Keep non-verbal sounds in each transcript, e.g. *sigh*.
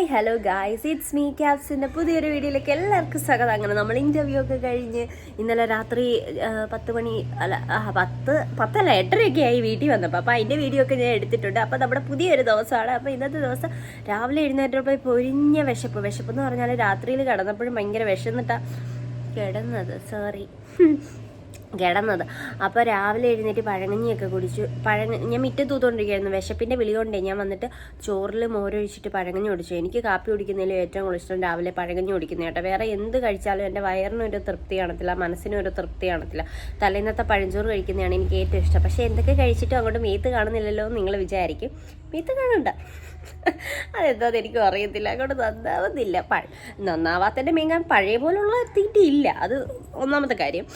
Hi hello guys it's me ക്യാപ്സിന്റെ പുതിയൊരു വീഡിയോയിലേക്ക് എല്ലാവർക്കും സ്വാഗതം. അങ്ങനെ നമ്മൾ ഇന്റർവ്യൂ ഒക്കെ കഴിഞ്ഞ് ഇന്നലെ രാത്രി പത്ത് മണി അല്ല പത്ത് പത്തല്ല എട്ടരയൊക്കെ ആയി വീട്ടിൽ വന്നപ്പോൾ. അപ്പോൾ അതിന്റെ വീഡിയോ ഒക്കെ ഞാൻ എടുത്തിട്ടുണ്ട്. അപ്പോൾ നമ്മുടെ പുതിയൊരു ദിവസമാണ്. അപ്പോൾ ഇന്നത്തെ ദിവസം രാവിലെ എഴുന്നേറ്റപ്പോൾ പൊരിഞ്ഞ വിശപ്പ്. വിശപ്പ് എന്ന് പറഞ്ഞാൽ രാത്രിയിൽ കിടന്നപ്പോഴും ഭയങ്കര വിശന്നിട്ടാണ് കിടന്നത്. സോറി കിടന്നത്. അപ്പോൾ രാവിലെ എഴുന്നേറ്റ് പഴങ്ങഞ്ഞിയൊക്കെ കുടിച്ചു. പഴങ്ങ ഞാൻ മിറ്റം തൂത്തുകൊണ്ടിരിക്കുകയായിരുന്നു വിശപ്പിന്റെ വിളി കൊണ്ടേ ഞാൻ വന്നിട്ട് ചോറിൽ മോരൊഴിച്ചിട്ട് പഴങ്ങഞ്ഞി കുടിച്ചു. എനിക്ക് കാപ്പി കുടിക്കുന്നതിൽ ഏറ്റവും കൂടുതൽ ഇഷ്ടം രാവിലെ പഴങ്ങഞ്ഞി കുടിക്കുന്ന കേട്ടോ. വേറെ എന്ത് കഴിച്ചാലും എന്റെ വയറിനും ഒരു തൃപ്തി കാണത്തില്ല മനസ്സിനും ഒരു തൃപ്തി കാണത്തില്ല. തലേന്നത്തെ പഴഞ്ചോറ് കഴിക്കുന്നതാണ് എനിക്ക് ഏറ്റവും ഇഷ്ടം. പക്ഷേ എന്തൊക്കെ കഴിച്ചിട്ടും അങ്ങോട്ട് മീത്ത് കാണുന്നില്ലല്ലോ എന്ന് നിങ്ങൾ വിചാരിക്കും. മീത്ത് കാണണ്ട. അതെന്താന്ന് എനിക്ക് അറിയത്തില്ല. അങ്ങോട്ട് നന്നാവുന്നില്ല. പഴ നന്നാവാത്തതിന്റെ മെയിൻ പഴയ പോലുള്ള തീറ്റിയില്ല. അത് ഒന്നാമത്തെ കാര്യം.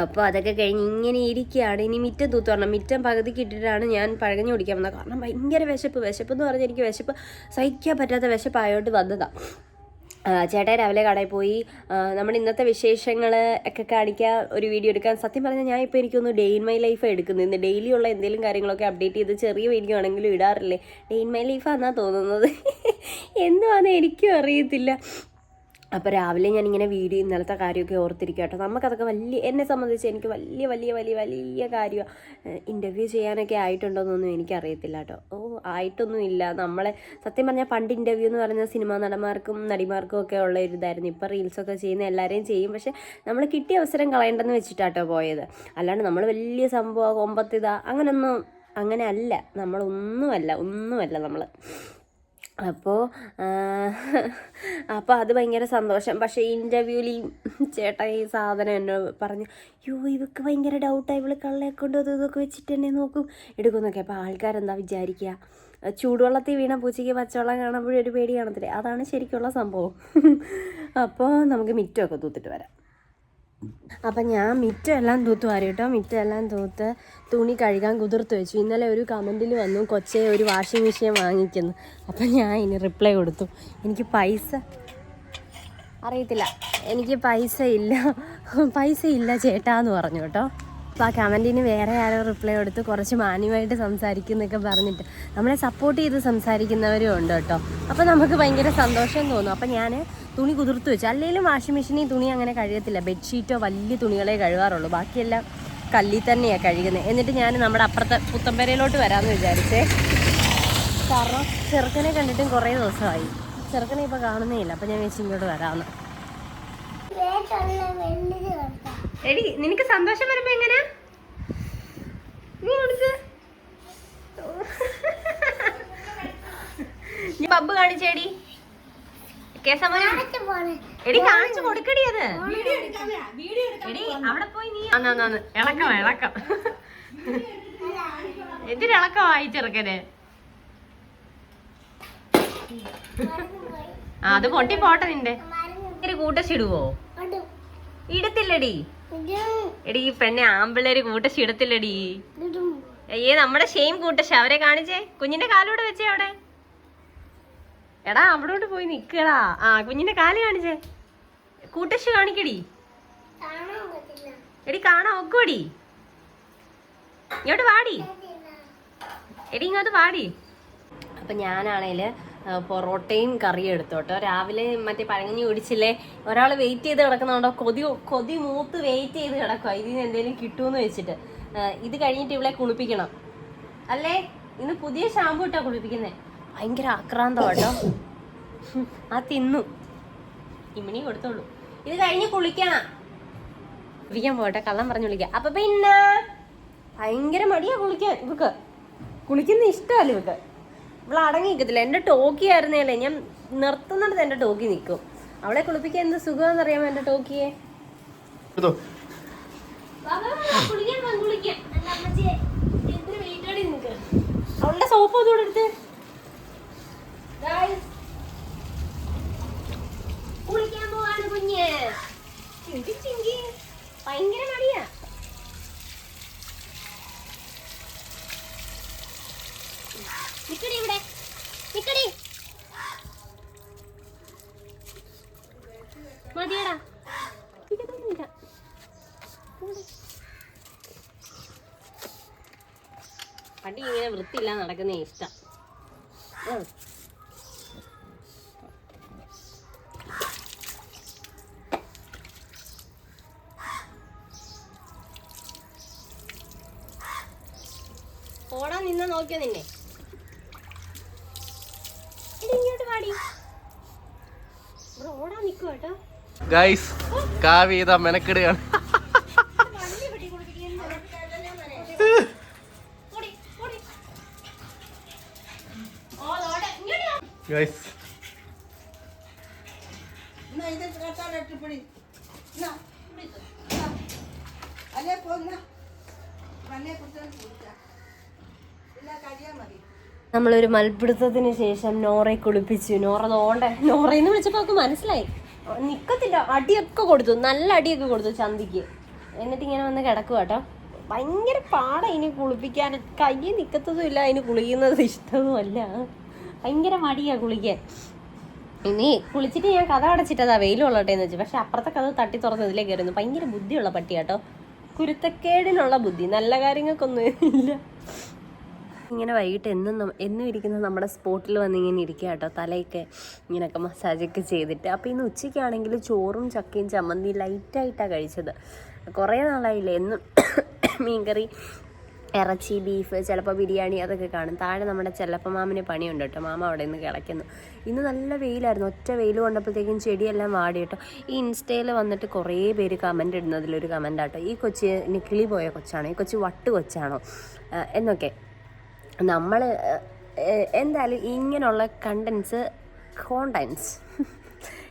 അപ്പോൾ അതൊക്കെ കഴിഞ്ഞ് ഇങ്ങനെ ഇരിക്കുകയാണ്. ഇനി മിറ്റം തൂത്ത് പറഞ്ഞാൽ മിറ്റം പകുതിക്ക് ഇട്ടിട്ടാണ് ഞാൻ പഴകഞ്ഞു കുടിക്കാൻ വന്നത്. കാരണം ഭയങ്കര വിശപ്പ്. വിശപ്പ് എന്ന് പറഞ്ഞാൽ എനിക്ക് വിശപ്പ് സഹിക്കാൻ പറ്റാത്ത വിശപ്പായോട്ട് വന്നതാണ് ചേട്ടാ രാവിലെ കടയിൽ പോയി. നമ്മുടെ ഇന്നത്തെ വിശേഷങ്ങൾ ഒക്കെ കാണിക്കാൻ ഒരു വീഡിയോ എടുക്കാൻ. സത്യം പറഞ്ഞാൽ ഞാൻ ഇപ്പോൾ എനിക്കൊന്ന് ഡേ ഇൻ മൈ ലൈഫ് എടുക്കുന്നത്. ഇന്ന് ഡെയിലി ഉള്ള എന്തെങ്കിലും കാര്യങ്ങളൊക്കെ അപ്ഡേറ്റ് ചെയ്ത് ചെറിയ വീഡിയോ ആണെങ്കിലും ഇടാറില്ലേ? ഡേ ഇൻ മൈ ലൈഫാണെന്നാണ് തോന്നുന്നത്. *laughs* എന്തുവാണെന്ന് എനിക്കും അറിയത്തില്ല. അപ്പോൾ രാവിലെ ഞാനിങ്ങനെ വീഡിയോ ഇന്നലത്തെ കാര്യമൊക്കെ ഓർത്തിരിക്കുക കേട്ടോ. നമുക്കതൊക്കെ വലിയ എന്നെ സംബന്ധിച്ച് എനിക്ക് വലിയ വലിയ വലിയ വലിയ കാര്യമാണ് ഇന്റർവ്യൂ ചെയ്യാനൊക്കെ ആയിട്ടുണ്ടോയെന്നൊന്നും എനിക്കറിയത്തില്ല കേട്ടോ. ഓ ആയിട്ടൊന്നും ഇല്ല നമ്മളെ സത്യം പറഞ്ഞാൽ പണ്ട് ഇന്റർവ്യൂ എന്ന് പറഞ്ഞാൽ സിനിമാ നടന്മാർക്കും നടിമാർക്കും ഒക്കെ ഉള്ള ഒരു ഇതായിരുന്നു. ഇപ്പോൾ റീൽസൊക്കെ ചെയ്യുന്ന എല്ലാവരെയും ചെയ്യും. പക്ഷേ നമ്മൾ കിട്ടിയ അവസരം കളയേണ്ടെന്ന് വെച്ചിട്ടാട്ടോ പോയത്. അല്ലാണ്ട് നമ്മൾ വലിയ സംഭവം ഒമ്പത്തിതാ അങ്ങനൊന്നും അങ്ങനെയല്ല. നമ്മളൊന്നുമല്ല ഒന്നുമല്ല നമ്മൾ അപ്പോൾ *laughs* അപ്പോൾ അത് ഭയങ്കര സന്തോഷം. പക്ഷേ ഇന്റർവ്യൂവിൽ ഈ *laughs* ചേട്ടാ ഈ സാധനം എന്നോട് പറഞ്ഞു യോ ഇവക്ക് ഭയങ്കര ഡൗട്ടായി ഇവൾ കള്ളയെ കൊണ്ട് അത് ഇതൊക്കെ വെച്ചിട്ട് തന്നെ നോക്കും. എടുക്കുന്നൊക്കെ. അപ്പോൾ ആൾക്കാരെന്താ വിചാരിക്കുക ചൂടുവെള്ളത്തിൽ വീണ പൂച്ചയ്ക്ക് പച്ചവെള്ളം കാണുമ്പോഴൊരു പേടി കാണത്തില്ലേ? അതാണ് ശരിക്കുള്ള സംഭവം. *laughs* അപ്പോൾ നമുക്ക് മിറ്റമൊക്കെ തൂത്തിട്ട് വരാം. അപ്പം ഞാൻ മിറ്റമെല്ലാം തൂത്ത് വാരി കേട്ടോ. മിറ്റമെല്ലാം തൂത്ത് തുണി കഴുകാൻ കുതിർത്ത് വെച്ചു. ഇന്നലെ ഒരു കമന്റിൽ വന്നു കൊച്ചെ ഒരു വാഷിംഗ് മെഷീൻ വാങ്ങിക്കുന്നു. അപ്പം ഞാൻ ഇനി റിപ്ലൈ കൊടുത്തു. എനിക്ക് പൈസ അറിയത്തില്ല. എനിക്ക് പൈസ ഇല്ല. പൈസ ഇല്ല ചേട്ടാ എന്ന് പറഞ്ഞു കേട്ടോ. അപ്പോൾ ആ കമന്റിന് വേറെ ആരോ റിപ്ലൈ കൊടുത്ത് കുറച്ച് മാന്യമായിട്ട് സംസാരിക്കുന്നൊക്കെ പറഞ്ഞിട്ട് നമ്മളെ സപ്പോർട്ട് ചെയ്ത് സംസാരിക്കുന്നവരും ഉണ്ട് കേട്ടോ. അപ്പോൾ നമുക്ക് ഭയങ്കര സന്തോഷം തോന്നും. അപ്പോൾ ഞാൻ തുണി കുതിർത്ത് വെച്ചു. അല്ലെങ്കിലും വാഷിംഗ് മെഷീനിൽ തുണി അങ്ങനെ കഴുകത്തില്ല. ബെഡ്ഷീറ്റോ വലിയ തുണികളെ കഴുകാറുള്ളൂ. ബാക്കിയെല്ലാം കല്ലിൽ തന്നെയാണ് കഴുകുന്നത് എന്നിട്ട് ഞാൻ നമ്മുടെ അപ്പുറത്തെ പുത്തമ്പരയിലോട്ട് വരാമെന്ന് വിചാരിച്ചേ. കാരണം ചെറുക്കനെ കണ്ടിട്ടും കുറേ ദിവസമായി. ചെറുക്കനെ ഇപ്പോൾ കാണുന്നേ ഇല്ല. അപ്പം ഞാൻ വെച്ച് വരാമെന്ന് എടി നിനക്ക് സന്തോഷം വരുമ്പോ എങ്ങനെ? നീ കൊടുക്ക് നീ പബ്ബ് കാണിച്ചേടി. എടി കാണിച്ചു കൊടുക്കടി അത്. എടി അവിടെ പോയി നീ ഇളക്കം ഇളക്കം. എന്തിനിളക്കമായി ചെറുക്കന്? ആ അത് പൊട്ടി പോട്ടെ നിന്റെ ഒരു കൂട്ടച്ചിടുവോ ഇടത്തില്ലടി. എടി ഈ പെണ്ണെ ആമ്പിള്ളേര് കൂട്ടശി ഇടത്തില്ലടി അയ്യേ നമ്മുടെ ഷെയിം കൂട്ടശ അവരെ കാണിച്ചേ. കുഞ്ഞിന്റെ കാലൂടെ വെച്ചേ അവിടെ. എടാ അവിടോട്ട് പോയി നിക്കടാ. ആ കുഞ്ഞിന്റെ കാൽ കാണിച്ചേ. കൂട്ടശ് കാണിക്കടി. എടി കാണാ ഒക്കോടി ഇങ്ങോട്ട് വാടി. എടി ഇങ്ങോട്ട് വാടി. അപ്പൊ ഞാനാണേൽ പൊറോട്ടയും കറിയും എടുത്തോട്ടോ രാവിലെ മറ്റേ പഴങ്ങഞ്ഞി ഓടിച്ചില്ലേ ഒരാൾ വെയിറ്റ് ചെയ്ത് കിടക്കുന്നുണ്ടോ? കൊതി കൊതി മൂത്ത് വെയിറ്റ് ചെയ്ത് കിടക്കുക ഇതിന് എന്തെങ്കിലും കിട്ടുമെന്ന് വെച്ചിട്ട്. ഇത് കഴിഞ്ഞിട്ട് ഇവളെ കുളിപ്പിക്കണം. അല്ലേ? ഇന്ന് പുതിയ ഷാമ്പു ഇട്ടാ കുളിപ്പിക്കുന്നേ. ഭയങ്കര ആക്രാന്തം കേട്ടോ. ആ തിന്നു. ഇമ്മിണി കൊടുത്തോളൂ. ഇത് കഴിഞ്ഞ് കുളിക്കണം കുളിക്കാൻ പോട്ടെ കള്ളം പറഞ്ഞു വിളിക്കാം അപ്പൊ പിന്നെ ഭയങ്കര മടിയാ കുളിക്കാൻ. ഇവക്ക് കുളിക്കുന്ന ഇഷ്ടമല്ല ഇവക്ക്. ഇവൾ അടങ്ങി നിൽക്കത്തില്ല എന്റെ ടോക്കി ആയിരുന്നേലേ ഞാൻ നിർത്തുന്നിടത്ത് എന്റെ ടോക്കി നിൽക്കും. അവളെ കുളിപ്പിക്കാൻ എന്ത് സുഖമാണെന്ന് അറിയാമോ എന്റെ ടോക്കിയെ അവളുടെ സോപ്പ് ഒന്നുകൂടെ എടുത്ത്. കുളിക്കാൻ അങ്ങനെ വൃത്തിയില്ല നടക്കുന്ന ഇഷ്ടം. ഓടാൻ നിന്ന് നോക്കിയോ നിന്നെ? ഇങ്ങോട്ട് പാടി കാവ്യ മെനക്കെടുകയാണ്. മതി. നമ്മളൊരു മൽപിടുത്തത്തിന് ശേഷം നോറയെ കുളിപ്പിച്ചു. നോറ നോണ്ടേ നോറയെന്ന് വിളിച്ചപ്പോൾ അവൾക്ക് മനസ്സിലായി. നിക്കത്തില്ല അടിയൊക്കെ കൊടുത്തു. നല്ല അടിയൊക്കെ കൊടുത്തു ചന്തിക്ക്. എന്നിട്ട് ഇങ്ങനെ വന്ന് കിടക്കുക കേട്ടോ ഭയങ്കര പാടാ ഇനി കുളിപ്പിക്കാൻ. കൈ നിക്കത്തതും ഇല്ല അതിന് കുളിക്കുന്നത് ഇഷ്ടവുമല്ല. ഭയങ്കര മടിയാ കുളിക്കാൻ ഇനി കുളിച്ചിട്ട് ഞാൻ കഥ അടച്ചിട്ടതാ വെയിലുള്ളട്ടെ എന്ന് വെച്ചു. പക്ഷെ അപ്പുറത്തെ കഥ തട്ടി തുറന്ന് ഇതിലേക്ക് കയറുന്നു. ഭയങ്കര ബുദ്ധിയുള്ള പട്ടിയാട്ടോ കുരുത്തക്കേടിനുള്ള ബുദ്ധി. നല്ല കാര്യങ്ങൾക്കൊന്നും ഇല്ല. ഇങ്ങനെ വൈകിട്ട് എന്നും എന്നും ഇരിക്കുന്ന നമ്മുടെ സ്പോട്ടിൽ വന്ന് ഇങ്ങനെ ഇരിക്കുക കേട്ടോ. തലയൊക്കെ ഇങ്ങനെയൊക്കെ മസാജൊക്കെ ചെയ്തിട്ട്. അപ്പോൾ ഇന്ന് ഉച്ചയ്ക്കാണെങ്കിൽ ചോറും ചക്കയും ചമ്മന്തി ലൈറ്റായിട്ടാണ് കഴിച്ചത്. കുറേ നാളായില്ലേ എന്നും മീൻകറി ഇറച്ചി ബീഫ് ചിലപ്പോൾ ബിരിയാണി അതൊക്കെ കാണും. താഴെ നമ്മുടെ ചെല്ലപ്പ മാമിന് പണിയുണ്ട് കേട്ടോ. മാമ അവിടെ നിന്ന് കിളയ്ക്കുന്നു. ഇന്ന് നല്ല വെയിലായിരുന്നു. ഒറ്റ വെയിൽ കൊണ്ടപ്പോഴത്തേക്കും ചെടിയെല്ലാം വാടി കേട്ടോ. ഈ ഇൻസ്റ്റയിൽ വന്നിട്ട് കുറേ പേര് കമന്റ് ഇടുന്നതിലൊരു കമന്റ് ആട്ടോ. ഈ കൊച്ചി നിക്കിളി പോയ കൊച്ചാണോ? ഈ കൊച്ചി വട്ട് കൊച്ചാണോ? എന്നൊക്കെ. നമ്മൾ എന്തായാലും ഇങ്ങനെയുള്ള കണ്ടൻസ് കോണ്ടൻസ്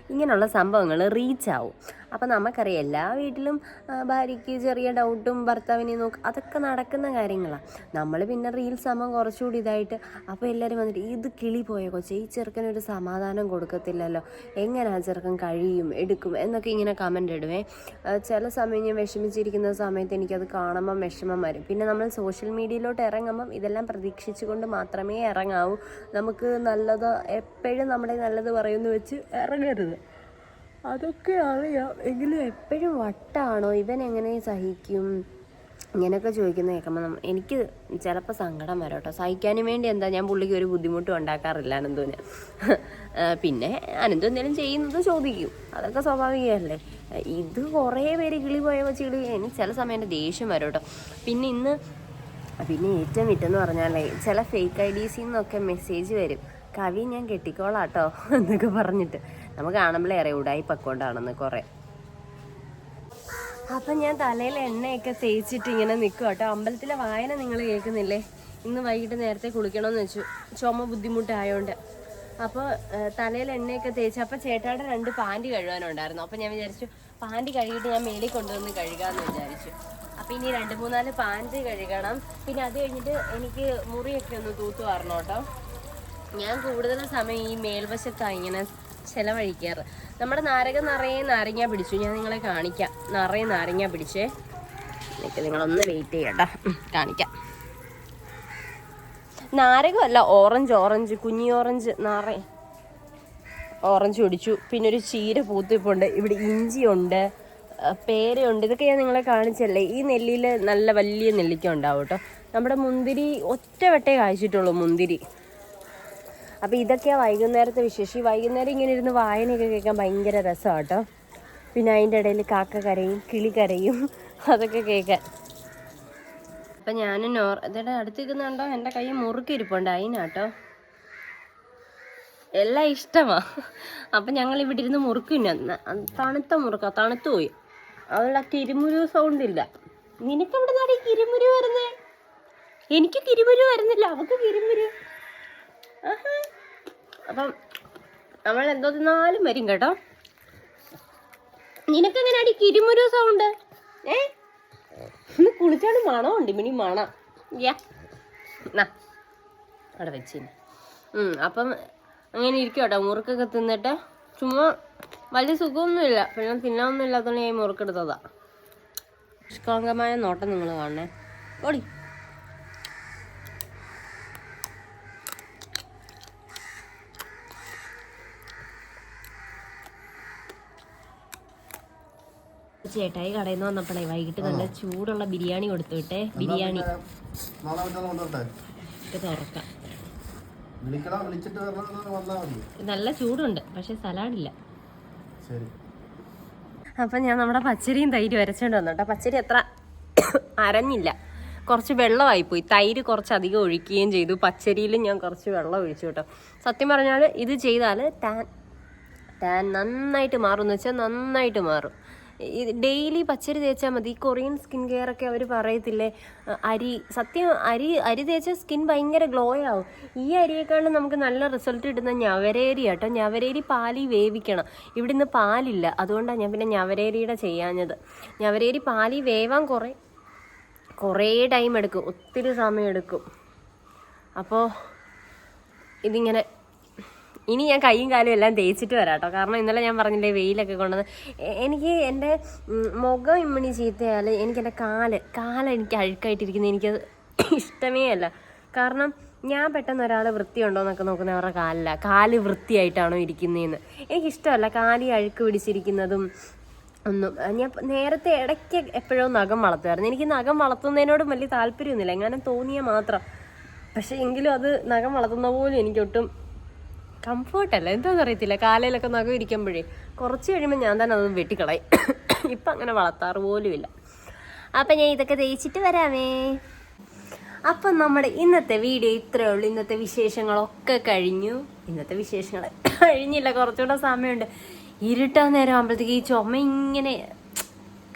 ഇങ്ങനെയുള്ള സംഭവങ്ങൾ റീച്ച് ആവും. അപ്പം നമുക്കറിയാം എല്ലാ വീട്ടിലും ഭാര്യയ്ക്ക് ചെറിയ ഡൗട്ടും ഭർത്താവിനെ നോക്കും അതൊക്കെ നടക്കുന്ന കാര്യങ്ങളാണ് നമ്മൾ പിന്നെ റീൽസ് ആകുമ്പോൾ കുറച്ചുകൂടി ഇതായിട്ട് അപ്പോൾ എല്ലാവരും വന്നിട്ട് ഇത് കിളി പോയ കൊച്ചേ? ഈ ചെറുക്കനൊരു സമാധാനം കൊടുക്കത്തില്ലല്ലോ. എങ്ങനെ ആ ചെറുക്കൻ കഴിയും എടുക്കും? എന്നൊക്കെ ഇങ്ങനെ കമന്റ് ഇടുവേ. ചില സമയം ഞാൻ വിഷമിച്ചിരിക്കുന്ന സമയത്ത് എനിക്കത് കാണുമ്പം വിഷമം വരും. പിന്നെ നമ്മൾ സോഷ്യൽ മീഡിയയിലോട്ട് ഇറങ്ങുമ്പം ഇതെല്ലാം പ്രതീക്ഷിച്ചുകൊണ്ട് മാത്രമേ ഇറങ്ങാവൂ. നമുക്ക് നല്ലത് എപ്പോഴും നമ്മുടെ നല്ലത് പറയുമെന്ന് വെച്ച് ഇറങ്ങരുത്. അതൊക്കെ അറിയാം. എങ്കിലും എപ്പോഴും വട്ടാണോ? ഇവൻ എങ്ങനെ സഹിക്കും? ഇങ്ങനെയൊക്കെ ചോദിക്കുന്നത് കേൾക്കുമ്പോൾ എനിക്ക് ചിലപ്പോൾ സങ്കടം വരും കേട്ടോ. സഹിക്കാനും വേണ്ടി എന്താ? ഞാൻ പുള്ളിക്ക് ഒരു ബുദ്ധിമുട്ടും ഉണ്ടാക്കാറില്ല അനന്തുവിന് *laughs* പിന്നെ അനന്തു എന്തെങ്കിലും ചെയ്യുന്നത് ചോദിക്കും. അതൊക്കെ സ്വാഭാവികമല്ലേ? ഇത് കുറേ പേര് കിളി പോയ വെച്ച് കിളി. എനിക്ക് ചില സമയം എന്റെ ദേഷ്യം വരും കേട്ടോ. പിന്നെ ഇന്ന് പിന്നെ ഏറ്റവും വിറ്റെന്ന് പറഞ്ഞാലേ ചില ഫേക്ക് ഐ ഡീസിൽ നിന്നൊക്കെ മെസ്സേജ് വരും. കവി ഞാൻ കെട്ടിക്കോളാട്ടോ എന്നൊക്കെ പറഞ്ഞിട്ട്. നമുക്ക് കാണുമ്പോൾ അറിയാം ഉടായി പക്കോണ്ടാണെന്ന് കുറേ. അപ്പം ഞാൻ തലയിൽ എണ്ണയൊക്കെ തേച്ചിട്ട് ഇങ്ങനെ നിൽക്കും കേട്ടോ അമ്പലത്തിലെ വായന നിങ്ങൾ കേൾക്കുന്നില്ലേ? ഇന്ന് വൈകിട്ട് നേരത്തെ കുളിക്കണമെന്ന് വെച്ചു. ചുമ ബുദ്ധിമുട്ടായോണ്ട്. അപ്പോൾ തലയിൽ എണ്ണയൊക്കെ തേച്ച് അപ്പോൾ ചേട്ടായുടെ രണ്ട് പാന്റ് കഴുകാനുണ്ടായിരുന്നു. അപ്പോൾ ഞാൻ വിചാരിച്ചു പാന്റ് കഴുകിയിട്ട് ഞാൻ മേലിൽ കൊണ്ടുവന്ന് കഴുകാമെന്ന് വിചാരിച്ചു. അപ്പോൾ ഇനി രണ്ട് മൂന്നാൽ പാന്റ് കഴുകണം. പിന്നെ അത് കഴിഞ്ഞിട്ട് എനിക്ക് മുറിയൊക്കെ ഒന്ന് തൂത്തു വരണം കേട്ടോ ഞാൻ കൂടുതൽ സമയം ഈ മേൽവശത്താണ് ഇങ്ങനെ ചെലവഴിക്കാറ്. നമ്മുടെ നാരക നിറയെ നാരങ്ങ പിടിച്ചു. ഞാൻ നിങ്ങളെ കാണിക്കാം. നിറയെ നാരങ്ങ പിടിച്ചേ. എനിക്ക് നിങ്ങളൊന്ന് വെയിറ്റ് ചെയ്യട്ടാ. കാണിക്കാം. നാരകമല്ല ഓറഞ്ച് ഓറഞ്ച് കുഞ്ഞി ഓറഞ്ച് നാറ ഓറഞ്ച് പിടിച്ചു. പിന്നെ ഒരു ചീര പൂത്തിപ്പുണ്ട്. ഇവിടെ ഇഞ്ചിയുണ്ട്. പേരയുണ്ട്. ഇതൊക്കെ ഞാൻ നിങ്ങളെ കാണിച്ചല്ലേ? ഈ നെല്ലിയിൽ നല്ല വലിയ നെല്ലിക്ക ഉണ്ടാവും കേട്ടോ. നമ്മുടെ മുന്തിരി ഒറ്റ വെട്ടേ കായ്ച്ചിട്ടുള്ളൂ മുന്തിരി. അപ്പോൾ ഇതൊക്കെയാണ് വൈകുന്നേരത്തെ വിശേഷം. ഈ വൈകുന്നേരം ഇങ്ങനെ ഇരുന്ന് വായനയൊക്കെ കേൾക്കാൻ ഭയങ്കര രസമാണ് കേട്ടോ. പിന്നെ അതിന്റെ ഇടയിൽ കാക്ക കരയും കിളി കരയും അതൊക്കെ കേൾക്കാൻ. അപ്പം ഞാൻ നോർ ഇതിന്റെ അടുത്തിരിക്കുന്നുണ്ടോ? എന്റെ കൈ മുറുക്കിരിപ്പുണ്ട് അതിനാട്ടോ എല്ലാം ഇഷ്ടമാണ് അപ്പം ഞങ്ങൾ ഇവിടെ ഇരുന്ന് മുറുക്കിന് തണുത്ത മുറുക്ക. തണുത്തു പോയി. അവളുടെ കിരുമുരു സൗണ്ട് ഇല്ല. നിനക്ക് എവിടെ നിന്നാണ് ഈ വരുന്നേ? എനിക്ക് കിരുമുരു വരുന്നില്ല. അവക്ക് കിരുമുരു. ആഹാ. അപ്പം നമ്മൾ എന്തോ തിന്നാലും വരും കേട്ടോ. നിനക്കെങ്ങനെ അടി കിരിമുരു സൗണ്ട് ഏ? ഇന്ന് കുളിച്ചാണ് മണം ഉണ്ട് മിനി മണം. യാ. അവിടെ ഉം, അപ്പം അങ്ങനെ ഇരിക്കും കേട്ടോ മുറുക്കൊക്കെ തിന്നിട്ട്. ചുമ്മാ വലിയ സുഖമൊന്നുമില്ല. പിന്നെ തിന്നാനൊന്നും ഞാൻ മുറുക്കെടുത്തതാ. നിഷ്കളങ്കമായ നോട്ടം നിങ്ങൾ കാണണേ. ഓടി. ചേട്ടായി കടയിൽ നിന്ന് വന്നപ്പോഴേ വൈകിട്ട് നല്ല ചൂടുള്ള ബിരിയാണി കൊടുത്തു വിട്ടെ. ബിരിയാണി. തുറക്കാം. നല്ല ചൂടുണ്ട് പക്ഷെ സലാഡില്ല. ശരി. അപ്പം ഞാൻ നമ്മുടെ പച്ചരിയും തൈര് വരച്ചോണ്ട് വന്നു കേട്ടോ. പച്ചരി അത്ര അരഞ്ഞില്ല. കുറച്ച് വെള്ളമായിപ്പോയി. തൈര് കുറച്ച് അധികം ഒഴിക്കുകയും ചെയ്തു. പച്ചരിയിലും ഞാൻ കുറച്ച് വെള്ളം ഒഴിച്ചു കേട്ടോ. സത്യം പറഞ്ഞാൽ ഇത് ചെയ്താൽ ടാൻ ടാൻ നന്നായിട്ട് മാറും എന്ന് വെച്ചാൽ നന്നായിട്ട് മാറും. ഡെയിലി പച്ചരി തേച്ചാൽ മതി. ഈ കൊറിയൻ സ്കിൻ കെയർ ഒക്കെ അവർ പറയത്തില്ലേ അരി സത്യം അരി അരി തേച്ചാൽ സ്കിൻ ഭയങ്കര ഗ്ലോ ആവും. ഈ അരിയേക്കാളും നമുക്ക് നല്ല റിസൾട്ട് കിട്ടുന്ന ഞവരേരി കേട്ടോ ഞവരേരി പാലി വേവിക്കണം. ഇവിടുന്ന് പാലില്ല. അതുകൊണ്ടാണ് ഞാൻ പിന്നെ ഞവരേരിയുടെ ചെയ്യാഞ്ഞത്. ഞവരേരി പാലി വേവാൻ കുറേ കുറേ ടൈം എടുക്കും. ഒത്തിരി സമയം എടുക്കും. അപ്പോൾ ഇതിങ്ങനെ ഇനി ഞാൻ കൈയും കാലും എല്ലാം തേച്ചിട്ട് വരാം കേട്ടോ കാരണം ഇന്നലെ ഞാൻ പറഞ്ഞില്ലേ വെയിലൊക്കെ കൊണ്ടുവന്ന് എനിക്ക് എന്റെ മുഖം ഇമ്മണി ചീത്തയാൽ എനിക്ക് എന്റെ കാൽ കാൽ എനിക്ക് അഴുക്കായിട്ടിരിക്കുന്നത് എനിക്കത് *coughs* ഇഷ്ടമേ അല്ല. കാരണം ഞാൻ പെട്ടെന്ന് ഒരാൾ വൃത്തിയുണ്ടോ എന്നൊക്കെ നോക്കുന്ന അവരുടെ കാലില്ല കാൽ വൃത്തിയായിട്ടാണോ ഇരിക്കുന്നതെന്ന് എനിക്കിഷ്ടമല്ല കാലി അഴുക്ക് പിടിച്ചിരിക്കുന്നതും ഒന്നും. ഞാൻ നേരത്തെ ഇടയ്ക്ക് എപ്പോഴോ നഖം വളർത്തുമായിരുന്നു. എനിക്ക് നഖം വളർത്തുന്നതിനോടും വലിയ താല്പര്യമൊന്നുമില്ല. എങ്ങനെ തോന്നിയാൽ മാത്രം. പക്ഷേ എങ്കിലും അത് നഖം വളർത്തുന്ന പോലും എനിക്കൊട്ടും കംഫർട്ടല്ല. എന്താണെന്ന് അറിയത്തില്ല. കാലയിലൊക്കെ നഖം ഇരിക്കുമ്പോഴേ കുറച്ച് കഴിയുമ്പോൾ ഞാൻ തന്നെ അതൊന്ന് വെട്ടിക്കളയും. ഇപ്പം അങ്ങനെ വളർത്താറ് പോലുമില്ല. അപ്പം ഞാൻ ഇതൊക്കെ തേച്ചിട്ട് വരാമേ. അപ്പം നമ്മുടെ ഇന്നത്തെ വീഡിയോ ഇത്രയേ ഉള്ളൂ. ഇന്നത്തെ വിശേഷങ്ങളൊക്കെ കഴിഞ്ഞു. ഇന്നത്തെ വിശേഷങ്ങൾ കഴിഞ്ഞില്ല. കുറച്ചുകൂടെ സമയമുണ്ട്. ഇരുട്ടാൻ നേരം ആകുമ്പോഴത്തേക്ക് ഈ ചുമ ഇങ്ങനെ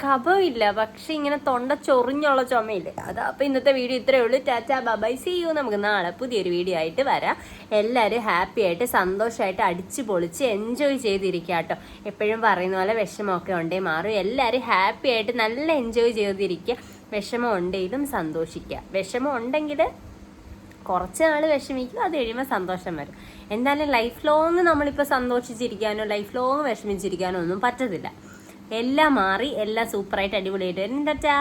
കഫമില്ല പക്ഷെ ഇങ്ങനെ തൊണ്ട ചൊറിഞ്ഞുള്ള ചുമയില്ല? അതാ അപ്പൊ ഇന്നത്തെ വീഡിയോ ഇത്രയേ ഉള്ളൂ. ടാറ്റാ ബബൈ. സി യു നമുക്ക് നാളെ പുതിയൊരു വീഡിയോ ആയിട്ട് വരാം. എല്ലാവരും ഹാപ്പി ആയിട്ട് സന്തോഷമായിട്ട് അടിച്ച് പൊളിച്ച് എൻജോയ് ചെയ്തിരിക്കുക കേട്ടോ. എപ്പോഴും പറയുന്ന പോലെ വിഷമമൊക്കെ ഉണ്ടേ മാറും. എല്ലാവരും ഹാപ്പി ആയിട്ട് നല്ല എൻജോയ് ചെയ്തിരിക്കുക. വിഷമം ഉണ്ടെങ്കിലും സന്തോഷിക്കുക. വിഷമം ഉണ്ടെങ്കിൽ കുറച്ച് നാൾ വിഷമിക്കും അത് കഴിയുമ്പോൾ സന്തോഷം വരും. എന്തായാലും ലൈഫ് ലോങ് നമ്മളിപ്പോൾ സന്തോഷിച്ചിരിക്കാനോ ലൈഫ് ലോങ് വിഷമിച്ചിരിക്കാനോ ഒന്നും പറ്റത്തില്ല. എല്ലാം മാറി എല്ലാം സൂപ്പറായിട്ട് അടിപൊളിയായിട്ട്. വരും ടാറ്റാ